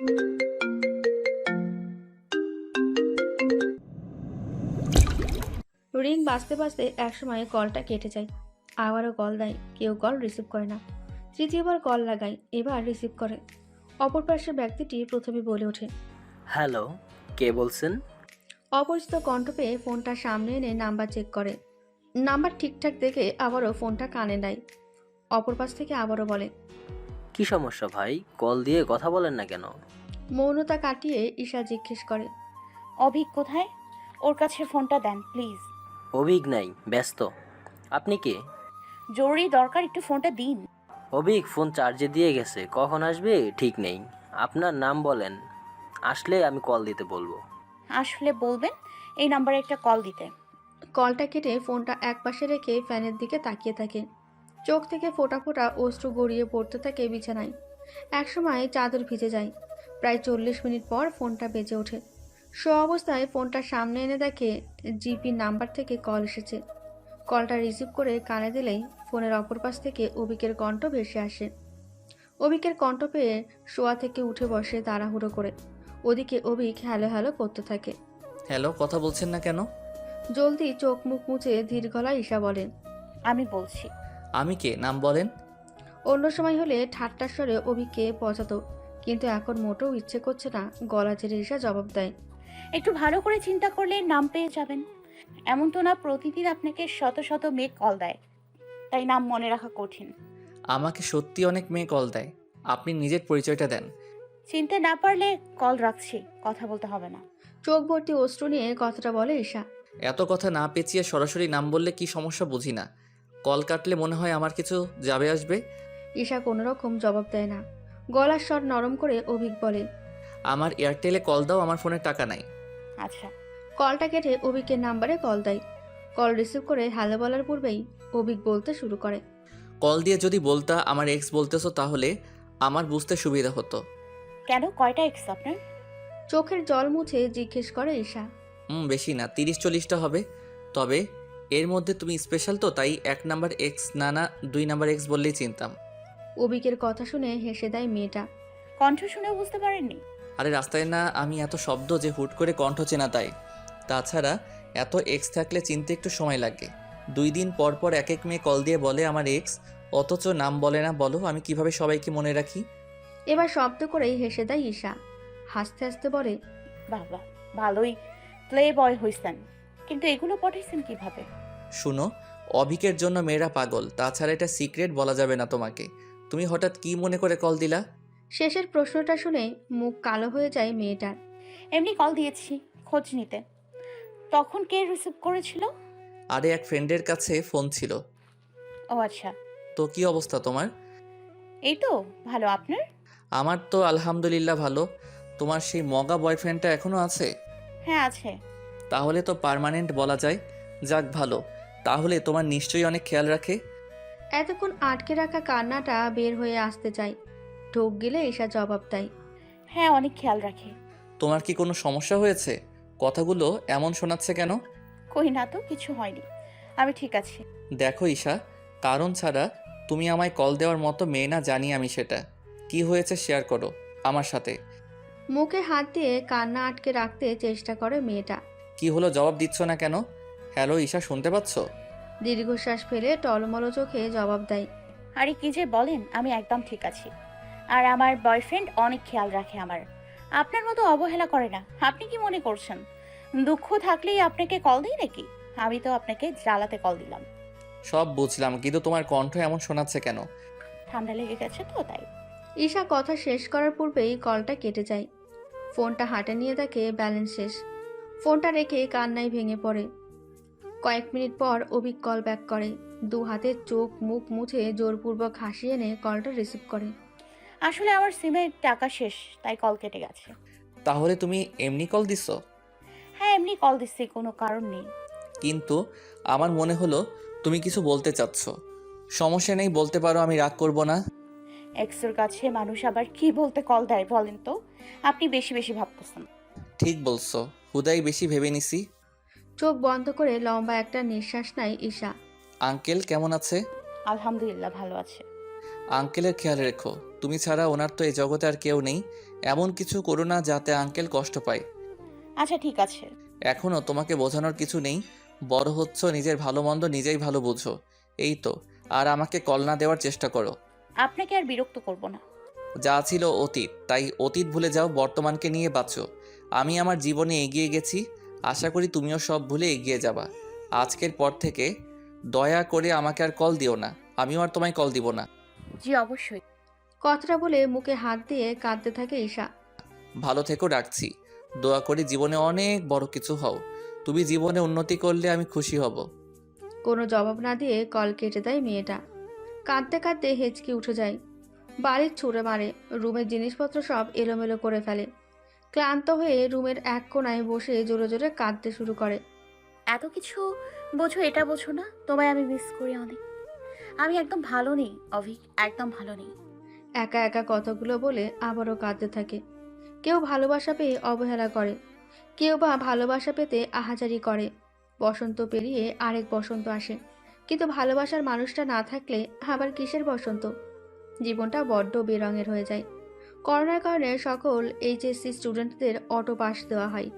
Ring বাজতে বাজতে একসময় কলটা কেটে যায়। আবারও কল দেয় কেউ কল রিসিভ করে না। তৃতীয়বার কল লাগায় এবার রিসিভ করে। অপর পাশের ব্যক্তিটি প্রথমে বলে ওঠে হ্যালো কে বলছেন? অপরিচিত কণ্ঠ পেয়ে ফোনটা সামনে এনে নাম্বার চেক করে। নাম্বার ঠিকঠাক দেখে আবারও ফোনটা কানে নেয়। অপর পাশ থেকে আবারও বলে কি সমস্যা ভাই? কল দিয়ে কথা বলেন না কেন? মৌনতা কাটিয়ে ঈশা জিজ্ঞেস করে অভিক কোথায়? ওর কাছে ফোনটা দেন প্লিজ। অভিক নাই ব্যস্ত। আপনি কে? জরুরি দরকার একটু ফোনটা দিন। অভিক ফোন চার্জে দিয়ে গেছে কখন আসবে ঠিক নেই। আপনার নাম বলেন আসলে আমি কল দিতে বলব। আসলে বলবেন এই নাম্বারে একটা কল দিতে। কলটা কেটে ফোনটা একপাশে রেখে ফ্যানের দিকে তাকিয়ে থাকে। চোখ থেকে ফোটা ফোটা অশ্রু গড়িয়ে পড়তে থাকে বিছানায়। একসময় চাদর ভিজে যায়। প্রায় চল্লিশ মিনিট পর ফোনটা বেজে ওঠে। সো অবস্থায় ফোনটা সামনে এনে দেখে জিপি নাম্বার থেকে কল এসেছে। কলটা রিসিভ করে কানে দিলেই ফোনের অপর পাশ থেকে অবিকের কণ্ঠ ভেসে আসে। অবিকের কণ্ঠ পেয়ে শোয়া থেকে উঠে বসে তাড়াহুড়ো করে। ওদিকে অবিক হ্যালো হ্যালো করতে থাকে। হ্যালো কথা বলছেন না কেন? জলদি চোখ মুখ মুছে ধীর গলায় ঈশা বলেন আমি বলছি আমি কে? নাম বলেন। অন্য সময় হলে ঠাট্টার স্বরে অভিকে পচাতো কিন্তু এখন মোটেও ইচ্ছে করছে না গলা ছেড়ে ঈশা জবাব দেয়। একটু ভালো করে চিন্তা করলে নাম পেয়ে যাবেন। এমন তো না প্রতিদিন আপনাকে শত শত মেয়ে কল দেয়। তাই নাম মনে রাখা কঠিন। আমাকে সত্যি অনেক মেয়ে কল দেয়। আপনি নিজের পরিচয়টা দেন। চিনতে না পারলে কল রাখছি কথা বলতে হবে না। চোখ ভর্তি অশ্রু নিয়ে কথাটা বলে ঈশা। এত কথা না পেঁচিয়ে সরাসরি নাম বললে কি সমস্যা বুঝি না। কল কাটলে মনে হয় আমার কিছু যাবে আসবে? ঈশা কোনো রকম জবাব দেয় না। গলার স্বর নরম করে অভিক বলে আমার এয়ারটেলে কল দাও আমার ফোনে টাকা নাই। আচ্ছা। কলটা কেটে অভিকের নাম্বারে কল দেয়। কল রিসিভ করে হ্যালো বলার পূর্বেই অভিক বলতে শুরু করে। কল দিয়ে যদি বলতা আমার এক্স বলতেছো তাহলে আমার বুঝতে সুবিধা হতো। কেন? কয়টা এক্স আপনার? চোখের জল মুছে জিজ্ঞেস করে ঈশা। হুম বেশি না তিরিশ চল্লিশটা হবে। তবে এর মধ্যে তুমি স্পেশাল তো তাই এক নাম্বার এক্স না না দুই নাম্বার এক্স বললেই চিনতাম। অভিকের কথা শুনে হেসে দেয় মেয়েটা। কণ্ঠ শুনেও বুঝতে পারেননি। আরে রাস্তায় না আমি এত শব্দ যে হুট করে কণ্ঠ চেনা তাই। তাছাড়া এত এক্স থাকলে চিনতে একটু সময় লাগে। দুই দিন পর পর এক এক মেয়ে কল দিয়ে বলে আমার এক্স অথচ নাম বলে না বলো আমি কীভাবে সবাইকে মনে রাখি? এবার শব্দ করেই হেসে দেয় ঈশা। হাসতে হাসতে বলে বাবা ভালোই প্লে বয় হইছেন। কিন্তু এগুলো পাঠাইছেন কীভাবে? শুনো অভিকের জন্য মেয়েরা পাগল তাছাড়া এটা সিক্রেট বলা যাবে না তোমাকে। তুমি হঠাৎ কি মনে করে কল দিলা? শেষের প্রশ্নটা শুনে মুখ কালো হয়ে যায় মেয়েটার। এমনি কল দিয়েছি খোঁজ নিতে। তখন কে রিসিভ করেছিল? আরে এক ফ্রেন্ডের কাছে ফোন ছিল। ও আচ্ছা। তো কি অবস্থা তোমার? এই তো ভালো। আপনার? আমার তো আলহামদুলিল্লাহ ভালো। তোমার সেই মগা বয়ফ্রেন্ডটা এখনও আছে? হ্যাঁ আছে। তাহলে তো পার্মানেন্ট বলা যায়। যাক ভালো। তাহলে তোমার নিশ্চয়ই অনেক খেয়াল রাখে। এতক্ষণ আটকে রাখা কান্নাটা বের হয়ে আসতে চায় ঢোক গেলে ঈশা জবাব দেয়। হ্যাঁ অনেক খেয়াল রাখে। তোমার কি কোনো সমস্যা হয়েছে? কথাগুলো এমন শোনাচ্ছে কেন? কই না তো কিছু হয়নি। আমি ঠিক আছি। দেখো ঈশা কারণ ছাড়া তুমি আমায় কল দেওয়ার মতো মেয়ে না জানি আমি সেটা। কি হয়েছে শেয়ার করো আমার সাথে। মুখে হাত দিয়ে কান্না আটকে রাখতে চেষ্টা করে মেয়েটা। কি হলো জবাব দিচ্ছ না কেন? হ্যালো ঈশা শুনতে পাচ্ছ? দীর্ঘশ্বাস ফেলে টলমলো চোখে জবাব দেয়। আরে কি যে বলেন আমি একদম ঠিক আছি। আর আমার বয়ফ্রেন্ড অনেক খেয়াল রাখে আমার। আপনার মতো অবহেলা করে না। আপনি কি মনে করছেন? দুঃখ থাকলেই আপনাকে কল দিই নাকি? আমি তো আপনাকে জ্বালাতে কল দিলাম। সব বুঝলাম কিন্তু তোমার কণ্ঠ এমন শোনাচ্ছে কেন? ঠান্ডা লেগে গেছে তো তাই। ঈশা কথা শেষ করার পূর্বেই কলটা কেটে যায়। ফোনটা হাতে নিয়ে দেখে ব্যালেন্স শেষ। ফোনটা রেখে কান্নায় ভেঙে পড়ে। কয়েক মিনিট পর অভিক কল ব্যাক করে। দু হাতে চোখ মুখ মুছে জোরপূর্বক হাসি এনে কলটা রিসিভ করে। আসলে আমার সিমের টাকা শেষ তাই কল কেটে গেছে। তাহলে তুমি এমনি কল দিছ হ্যাঁ এমনি কল দিচ্ছি কোনো কারণ নেই। কিন্তু আমার মনে হলো তুমি কিছু বলতে চাচ্ছ। সমস্যা নেই বলতে পারো আমি রাগ করব না। এক্সের কাছে মানুষ আবার কি বলতে কল দেয় বলেন তো? আপনি বেশি বেশি ভাবতেছেন। ঠিক বলছো হুদাই বেশি ভেবে নিছি। চোখ বন্ধ করে লম্বা একটা নিঃশ্বাস নেয় ঈশা। আঙ্কেল কেমন আছে? আলহামদুলিল্লাহ ভালো আছে। আঙ্কেলের খেয়াল রেখো তুমি ছাড়া ওনার তো এই জগতে আর কেউ নেই। এমন কিছু করো না যাতে আঙ্কেল কষ্ট পায়। আচ্ছা ঠিক আছে। এখনও তোমাকে বোঝানোর কিছু নেই। বড় হচ্ছ নিজের ভালো মন্দ নিজেই ভালো বুঝো। এই তো আর আমাকে কল না দেওয়ার চেষ্টা করো। আপনাকে আর বিরক্ত করব না। যা ছিল অতীত তাই অতীত ভুলে যাও বর্তমানকে নিয়ে বাঁচো। আমি আমার জীবনে এগিয়ে গেছি আশা করি তুমিও সব ভুলে এগিয়ে যাবা। আজকের পর থেকে দয়া করে আমাকে আর কল দিও না। আমিও আর তোমায় কল দিব না। জি অবশ্যই। কথাটা বলে মুখে হাত দিয়ে কাঁদতে থাকে ঈশা। ভালো থেকো রাখছি। দোয়া করে জীবনে অনেক বড় কিছু হও। তুমি জীবনে উন্নতি করলে আমি খুশি হব। কোনো জবাব না দিয়ে কল কেটে দেয় মেয়েটা। কাঁদতে কাঁদতে হেঁচকি উঠে যায়। বাড়ির ছুঁড়ে মারে। রুমের জিনিসপত্র সব এলোমেলো করে ফেলে। ক্লান্ত হয়ে রুমের এক কোনায় বসে জোরে জোরে কাঁদতে শুরু করে। এত কিছু বোঝো এটা বোঝো না তোমায় আমি মিস করি অনেক। আমি একদম ভালো নেই অভিক একদম ভালো নেই। একা একা কথাগুলো বলে আবারও কাঁদতে থাকে। কেউ ভালোবাসা পেয়ে অবহেলা করে কেউ বা ভালোবাসা পেতে আহাজারি করে। বসন্ত পেরিয়ে আরেক বসন্ত আসে কিন্তু ভালোবাসার মানুষটা না থাকলে আবার কিসের বসন্ত? জীবনটা বড্ড বেরঙের হয়ে যায়। করোনার কারণে সকল এইচএসসি স্টুডেন্টদের অটো পাস দেওয়া হয়।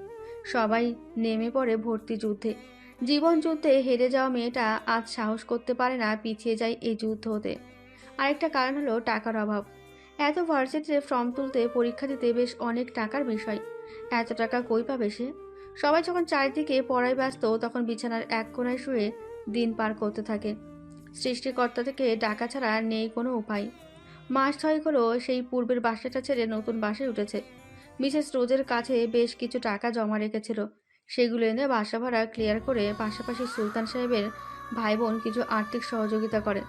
সবাই নেমে পড়ে ভর্তি যুদ্ধে। জীবন যুদ্ধে হেরে যাওয়া মেয়েটা আজ সাহস করতে পারে না, পিছিয়ে যায় এই যুদ্ধ হতে। আরেকটা কারণ হলো টাকার অভাব। এত ভার্সিটিতে ফর্ম তুলতে পরীক্ষা দিতে বেশ অনেক টাকার বিষয়। এত টাকা কই পাবে সে? সবাই যখন চারিদিকে পড়ায় ব্যস্ত, তখন বিছানার এক কোনায় শুয়ে দিন পার করতে থাকে। সৃষ্টিকর্তা থেকে ডাকা ছাড়া নেই কোনো উপায়। মাস ছয়েক হলো সেই পূর্বের বাসাটা ছেড়ে নতুন বাসায় উঠেছে। মিসেস রোজের কাছে বেশ কিছু টাকা জমা রেখেছিল। সেগুলো এনে বাসা ভাড়া ক্লিয়ার করে পাশাপাশি সুলতান সাহেবের ভাই বোন কিছু আর্থিক সহযোগিতা করে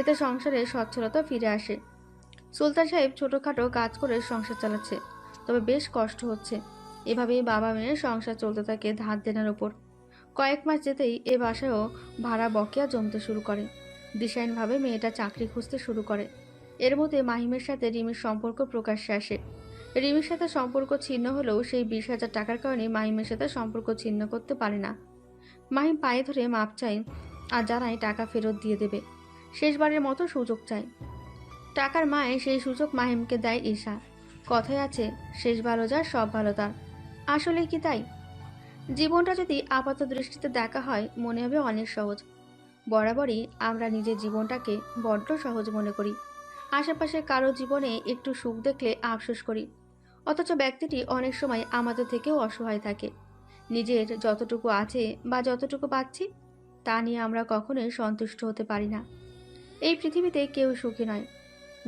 এতে সংসারে সচ্ছলতা ফিরে আসে। সুলতান সাহেব ছোটোখাটো কাজ করে সংসার চালাচ্ছে, তবে বেশ কষ্ট হচ্ছে। এভাবেই বাবা মেয়ের সংসার চলতে থাকে ধার দেনার ওপর। কয়েক মাস যেতেই এ বাসায়ও ভাড়া বকেয়া জমতে শুরু করে। ডিসাইনভাবে মেয়েটা চাকরি খুঁজতে শুরু করে। এর মধ্যে মাহিমের সাথে রিমির সম্পর্ক প্রকাশ্যে আসে। রিমির সাথে সম্পর্ক ছিন্ন হলেও সেই বিশ হাজার টাকার কারণে মাহিমের সাথে সম্পর্ক ছিন্ন করতে পারে না। মাহিম পায়ে ধরে মাপ চায় আর জানায় টাকা ফেরত দিয়ে দেবে। শেষবারের মতো সুযোগ চায়। টাকার মায়ে সেই সুযোগ মাহিমকে দেয় ঈশা। কথায় আছে, শেষ ভালো যার, সব ভালো তার। আসলে কি তাই? জীবনটা যদি আপাত দৃষ্টিতে দেখা হয়, মনে হবে অনেক সহজ। বরাবরই আমরা নিজের জীবনটাকে বড্ড সহজ মনে করি। আশেপাশে কারও জীবনে একটু সুখ দেখলে আফসোস করি। অথচ ব্যক্তিটি অনেক সময় আমাদের থেকেও অসহায় থাকে। নিজের যতটুকু আছে বা যতটুকু পাচ্ছি, তা নিয়ে আমরা কখনোই সন্তুষ্ট হতে পারি না। এই পৃথিবীতে কেউ সুখী নয়।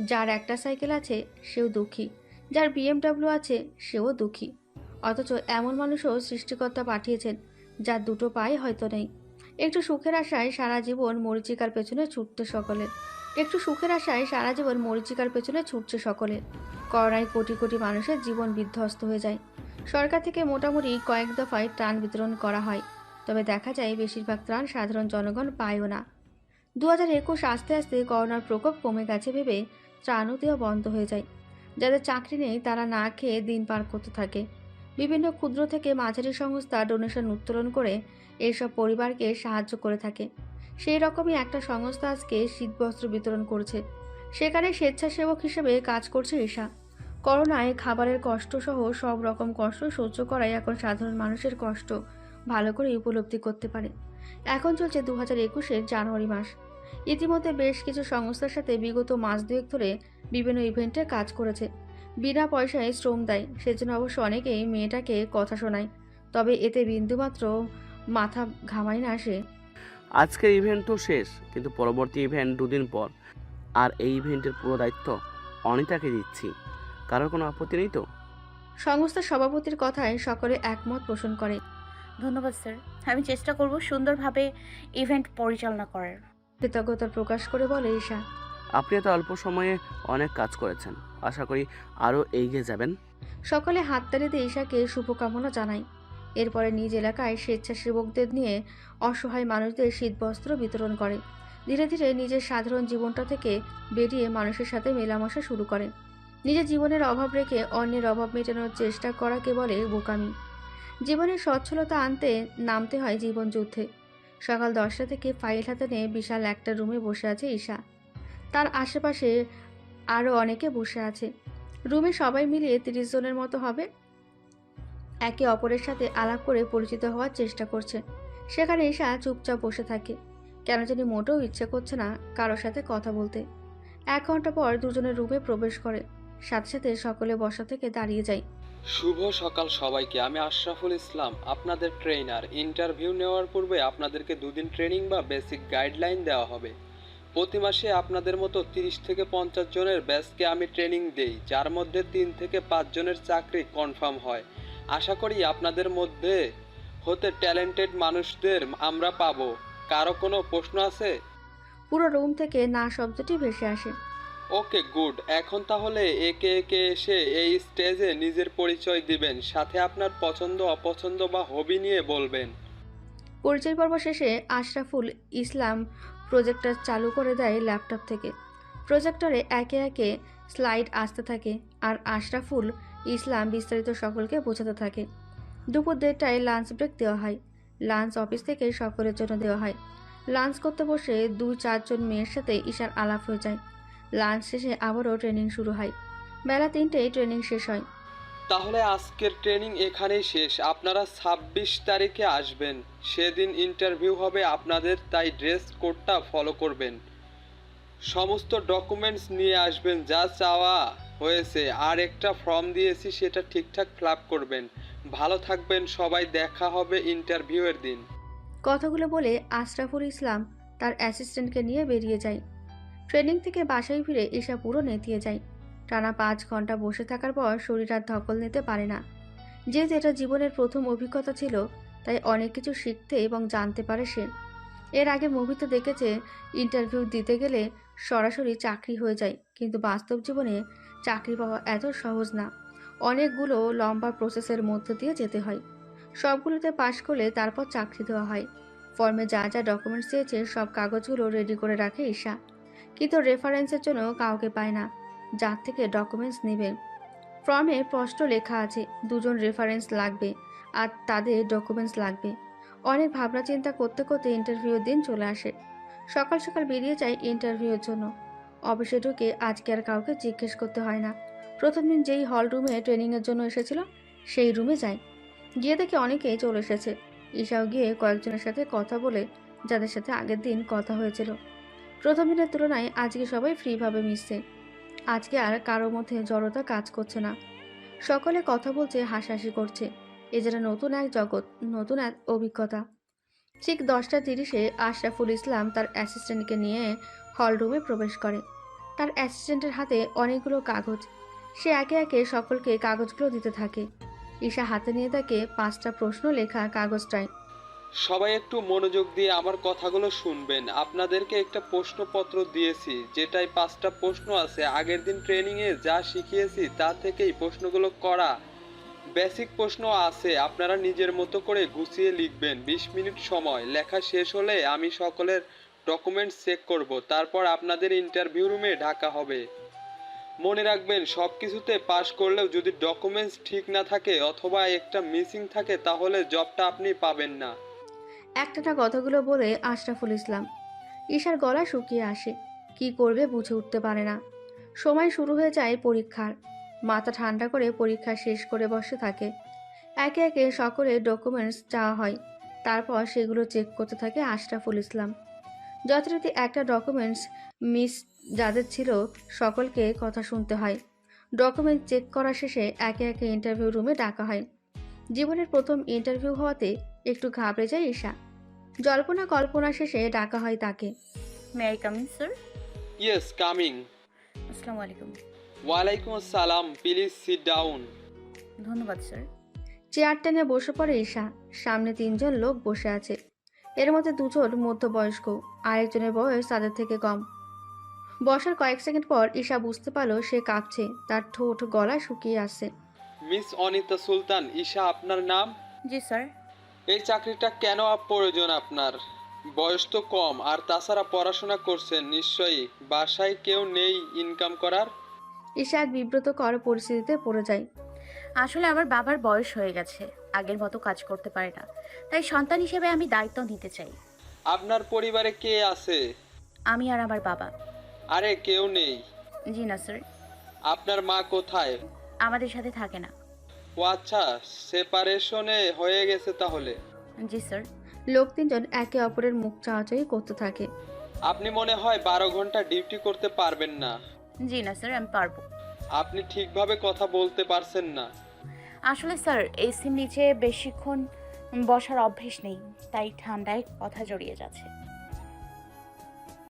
যার একটা সাইকেল আছে, সেও দুঃখী। যার বিএমডাব্লিউ আছে, সেও দুঃখী। অথচ এমন মানুষও সৃষ্টিকর্তা পাঠিয়েছেন, যার দুটো পায়ে হয়তো নেই। একটু সুখের আশায় সারা জীবন মরিচিকার পেছনে ছুটতে সকলে একটু সুখের আশায় সারা জীবন মরিচিকার পেছনে ছুটছে সকলে। করোনায় কোটি কোটি মানুষের জীবন বিধ্বস্ত হয়ে যায়। সরকার থেকে মোটামুটি কয়েক দফায় ত্রাণ বিতরণ করা হয়, তবে দেখা যায় বেশিরভাগ ত্রাণ সাধারণ জনগণ পায়ও না। দু হাজার একুশ আস্তে আস্তে করোনার প্রকোপ কমে গেছে ভেবে ত্রাণও দেওয়া বন্ধ হয়ে যায়। যাদের চাকরি নেই, তারা না খেয়ে দিন পার করতে থাকে। বিভিন্ন ক্ষুদ্র থেকে মাঝারি সংস্থা ডোনেশন উত্তোলন করে এইসব পরিবারকে সাহায্য করে থাকে। সেই রকমই একটা সংস্থা আজকে শীতবস্ত্র বিতরণ করছে। সেখানে স্বেচ্ছাসেবক হিসেবে কাজ করছে ঈশা। করোনায় খাবারের কষ্ট সহ সব রকম কষ্ট সহ্য করাই এখন সাধারণ মানুষের কষ্ট। ভালো করে উপলব্ধি করতে পারে। এখন চলছে দু হাজার একুশের জানুয়ারি মাস। ইতিমধ্যে বেশ কিছু সংস্থার সাথে বিগত মাস দুয়েক ধরে বিভিন্ন ইভেন্টে কাজ করেছে। বিনা পয়সায় শ্রম দেয়। সেজন্য অবশ্য অনেকেই মেয়েটাকে কথা শোনায়। তবে এতে বিন্দুমাত্র মাথা ঘামায় না সে। আজকের ইভেন্ট তো শেষ কিন্তু পরবর্তী ইভেন্ট দুদিন পর। আর এই ইভেন্টের পুরো দায়িত্ব অনিতাকে দিচ্ছি। কারোর কোনো আপত্তি নেই তো? সংস্থার সভাপতির কথায় সকলে একমত পোষণ করে। ধন্যবাদ স্যার। আমি চেষ্টা করব সুন্দরভাবে ইভেন্ট পরিচালনা করার। কৃতজ্ঞতা প্রকাশ করে বলে ঈশা। আপনি এত অল্প সময়ে অনেক কাজ করেছেন। আশা করি আরও এগিয়ে যাবেন। সকলে হাততালি দিয়ে ঈশাকে শুভকামনা জানায় এরপরে নিজ এলাকায় স্বেচ্ছাসেবকদের নিয়ে অসহায় মানুষদের শীতবস্ত্র বিতরণ করে। ধীরে ধীরে নিজের সাধারণ জীবনটা থেকে বেরিয়ে মানুষের সাথে মেলামেশা শুরু করে। নিজের জীবনের অভাব রেখে অন্যের অভাব মেটানোর চেষ্টা করাকে বলে বোকামি। জীবনের সচ্ছলতা আনতে নামতে হয় জীবন যুদ্ধে। সকাল দশটা থেকে ফাইল হাতে নিয়ে বিশাল একটা রুমে বসে আছে ঈশা। তার আশেপাশে আরও অনেকে বসে আছে। রুমে সবাই মিলিয়ে তিরিশ জনের মতো হবে। একে অপরের সাথে আলাপ করে পরিচিত হওয়ার চেষ্টা করছে। সেখানে ঈশা চুপচাপ বসে থাকে। কেন জানি মোটেও ইচ্ছে করছে না কারোর সাথে কথা বলতে। এক ঘণ্টা পর দুজনের রুমে প্রবেশ করে। সাথে সাথে সকলে বসা থেকে দাঁড়িয়ে যায়। শুভ সকাল সবাইকে, আমি আশরাফুল ইসলাম, আপনাদের ট্রেনার ইন্টারভিউ নেওয়ার পূর্বে আপনাদেরকে দুদিন ট্রেনিং বা বেসিক গাইডলাইন দেওয়া হবে। প্রতি মাসে আপনাদের মতো তিরিশ থেকে পঞ্চাশ জনের ব্যাচকে আমি ট্রেনিং দেই, যার মধ্যে তিন থেকে পাঁচ জনের চাকরি কনফার্ম হয়। আশা করি আপনাদের মধ্যে হতে ট্যালেন্টেড মানুষদের আমরা পাবো। কারও কোনো প্রশ্ন আছে? পুরো রুম থেকে না শব্দটি ভেসে আসে। Okay good. এখন তাহলে একে একে এসে এই স্টেজে নিজের পরিচয় দিবেন সাথে আপনার পছন্দ অপছন্দ বা হবি নিয়ে বলবেন। পরিচয় পর্ব শেষে আশরাফুল ইসলাম প্রজেক্টর চালু করে দেয় ল্যাপটপ থেকে। প্রজেক্টরে একে একে স্লাইড আসতে থাকে আর আশরাফুল ইসলাম বিস্তারিত সকলকে বোঝাতে থাকে। দুপুর দেড়টায় লাঞ্চ ব্রেক দেওয়া হয়। লাঞ্চ অফিস থেকে সকলের জন্য দেওয়া হয়। লাঞ্চ করতে বসে দুই চারজন মেয়ের সাথে ঈশার আলাপ হয়ে যায়। লাঞ্চ শেষে আবারও ট্রেনিং শুরু হয়। বেলা তিনটেই ট্রেনিং শেষ হয়। তাহলে আজকের ট্রেনিং এখানেই শেষ। আপনারা ছাব্বিশ তারিখে আসবেন। সেদিন ইন্টারভিউ হবে আপনাদের, তাই ড্রেস কোডটা ফলো করবেন। সমস্ত ডকুমেন্টস নিয়ে আসবেন, যা চাওয়া। হয়েছে। আর একটা ফর্ম দিয়েছি, সেটা ঠিকঠাক ফিল করবেন। ভালো থাকবেন সবাই, দেখা হবে ইন্টারভিউয়ের দিন। কথাগুলো বলে আশরাফুল ইসলাম তার অ্যাসিস্ট্যান্টকে নিয়ে বেরিয়ে যায়। ট্রেনিং থেকে বাসায় ফিরে ঈশা পুরো নেতিয়ে যায়। টানা পাঁচ ঘণ্টা বসে থাকার পর শরীর আর ধকল নিতে পারে না। যে যেটা জীবনের প্রথম অভিজ্ঞতা ছিল, তাই অনেক কিছু শিখতে এবং জানতে পারে সে। এর আগে মুভিতে দেখেছে, ইন্টারভিউ দিতে গেলে সরাসরি চাকরি হয়ে যায়, কিন্তু বাস্তব জীবনে চাকরি পাওয়া এত সহজ না। অনেকগুলো লম্বা প্রসেসের মধ্যে দিয়ে যেতে হয়। সবগুলোতে পাশ করলে তারপর চাকরি দেওয়া হয়। ফর্মে যা যা ডকুমেন্টস দিয়েছে, সব কাগজগুলো রেডি করে রাখে ঈশা। কিন্তু রেফারেন্সের জন্য কাউকে পায় না, যার থেকে ডকুমেন্টস নেবে। ফর্মে স্পষ্ট লেখা আছে, দুজন রেফারেন্স লাগবে আর তাদের ডকুমেন্টস লাগবে। অনেক ভাবনা চিন্তা করতে করতে ইন্টারভিউর দিন চলে আসে। সকাল সকাল বেরিয়ে যায় ইন্টারভিউর জন্য। অফিসে ঢুকে আজকে আর কাউকে জিজ্ঞেস করতে হয় না। প্রথম দিন যেই হল রুমে ট্রেনিংয়ের জন্য এসেছিল, সেই রুমে যায় গিয়ে দেখে অনেকেই চলে এসেছে। ঈশাও গিয়ে কয়েকজনের সাথে কথা বলে যাদের সাথে আগের দিন কথা হয়েছিল। প্রথম দিনের তুলনায় আজকে সবাই ফ্রিভাবে মিশছে। আজকে আর কারও মধ্যে জড়তা কাজ করছে না। সকলে কথা বলছে, হাসাহাসি করছে। এ যেন নতুন এক জগৎ, নতুন এক অভিজ্ঞতা। ঠিক দশটা তিরিশে আশরাফুল ইসলাম তার অ্যাসিস্ট্যান্টকে নিয়ে হল রুমে প্রবেশ করে। তার অ্যাসিস্ট্যান্টের হাতে অনেকগুলো কাগজ। সে একে একে সকলকে কাগজগুলো দিতে থাকে। ঈশা হাতে নিয়ে তাকে পাঁচটা প্রশ্ন লেখা কাগজটায় সবাই একটু মনোযোগ দিয়ে আমার কথাগুলো শুনবেন। আপনাদেরকে একটা প্রশ্নপত্র দিয়েছি যেটাই পাঁচটা প্রশ্ন আছে। আগের দিন ট্রেনিংয়ে যা শিখিয়েছি তা থেকেই প্রশ্নগুলো করা। বেসিক প্রশ্ন আছে, আপনারা নিজের মতো করে গুছিয়ে লিখবেন। বিশ মিনিট সময়, লেখা শেষ হলে আমি সকলের ডকুমেন্টস চেক করব, তারপর আপনাদের ইন্টারভিউ রুমে ঢাকা হবে। মনে রাখবেন সব কিছুতে পাশ করলেও যদি ডকুমেন্টস ঠিক না থাকে অথবা একটা মিসিং থাকে, তাহলে জবটা আপনি পাবেন না। একটানা কথাগুলো বলে আশরাফুল ইসলাম, ঈশার গলা শুকিয়ে আসে, কি করবে বুঝে উঠতে পারে না। সময় শুরু হয়ে যায় পরীক্ষার, মাথা ঠান্ডা করে পরীক্ষা শেষ করে বসে থাকে। একে একে সকলের ডকুমেন্টস চাওয়া হয়, তারপর সেগুলো চেক করতে থাকে আশরাফুল ইসলাম। যথারীতি একটা ডকুমেন্টস মিস যাদের ছিল সকলকে কথা শুনতে হয়। ডকুমেন্ট চেক করা শেষে একে একে ইন্টারভিউ রুমে ডাকা হয়। জীবনের প্রথম ইন্টারভিউ হওয়াতে একটু ঘাবড়ে যায় ঈশা। জল্পনা কল্পনা শেষে ডাকা হয় তাকে। May I coming sir yes coming আসসালামু আলাইকুম ওয়ালাইকুম আসসালাম প্লিজ সিট ডাউন ধন্যবাদ স্যার চেয়ার টেনে বসে পড়ে ঈশা। সামনে তিনজন লোক বসে আছে। এর মধ্যে দুজন মধ্যবয়স্ক আরেকজনের বয়স তাদের থেকে কম। বসার কয়েক সেকেন্ড পর ঈশা বুঝতে পারল সে কাঁপছে তার ঠোঁট গলা শুকিয়ে আসছে। মিস অনিতা সুলতান ঈশা আপনার নাম? জি স্যার। এই চাকরিটা কেন আপ- প্রয়োজন আপনার? বয়স তো কম আর তাছাড়া পড়াশোনা করছেন নিশ্চয়ই। বাসায় কেউ নেই ইনকাম করার? ঈশা এক বিব্রতকর পরিস্থিতিতে পড়ে যায়। আসলে আমার বাবার বয়স হয়ে গেছে। আগের মতো কাজ করতে পারে না। তাই সন্তান হিসেবে আমি দায়িত্ব নিতে চাই। আপনার পরিবারে কে আছে? আমি আর আমার বাবা। আরে কেউ নেই। জি না স্যার। আপনার মা কোথায়? আমাদের সাথে থাকে না। ও আচ্ছা সেপারেশনে হয়ে গেছে তাহলে। জি স্যার। লোক তিনজন একে অপরের মুখ চাওয়াচাই করতে থাকে। আপনি মনে হয় বারো ঘণ্টা ডিউটি করতে পারবেন না। জি না স্যার আমি পারব। আপনি ঠিকভাবে কথা বলতে পারছেন না। আসলে স্যার এসির নিচে বেশিক্ষণ বসার অভ্যেস নেই তাই ঠান্ডায় কথা জড়িয়ে যাচ্ছে।